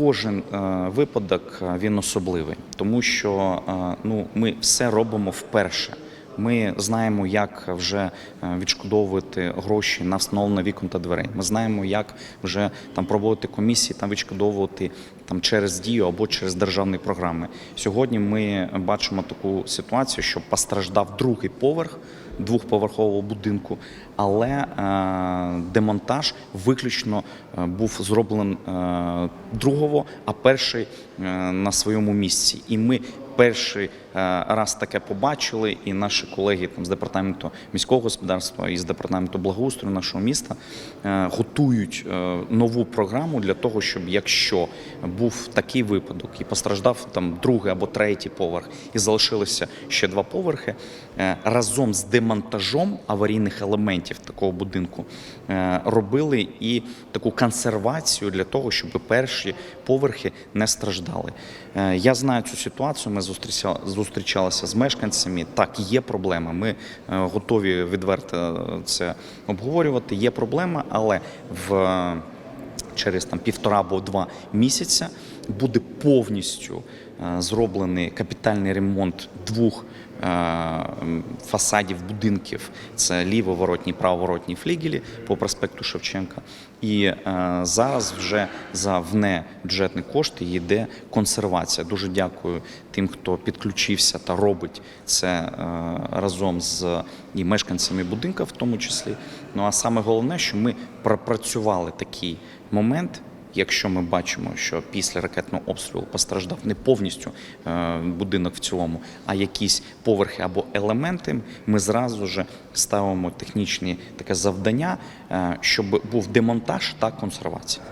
кожен е, випадок е, він особливий, тому що е, ну, ми все робимо вперше. Ми знаємо, як вже відшкодовувати гроші на встановлення вікон та дверей. Ми знаємо, як вже там проводити комісії, там відшкодовувати там через дію або через державні програми. Сьогодні ми бачимо таку ситуацію, що постраждав другий поверх двохповерхового будинку, але е, демонтаж виключно е, був зроблений е, другого, а перший на своєму місці. І ми перший е, раз таке побачили, і наші колеги там з департаменту міського господарства і з департаменту благоустрою нашого міста е, готують е, нову програму для того, щоб якщо був такий випадок і постраждав там другий або третій поверх, і залишилося ще два поверхи, разом з демонтажом аварійних елементів такого будинку робили і таку консервацію для того, щоб перші поверхи не страждали. Я знаю цю ситуацію. Ми зустрічалися з мешканцями. Так, є проблема. Ми е, готові відверто це обговорювати. Є проблема, але в через там півтора або два місяця буде повністю е, зроблений капітальний ремонт двох е, фасадів будинків. Це лівоворотні, правоворотні флігелі по проспекту Шевченка. І е, зараз вже за внебюджетні кошти йде консервація. Дуже дякую тим, хто підключився та робить це е, разом з і мешканцями будинка, в тому числі. Ну а саме головне, що ми пропрацювали такий момент. Якщо ми бачимо, що після ракетного обстрілу постраждав не повністю е, будинок в цілому, а якісь поверхи або елементи, ми зразу ж ставимо технічні таке завдання, е, щоб був демонтаж та консервація.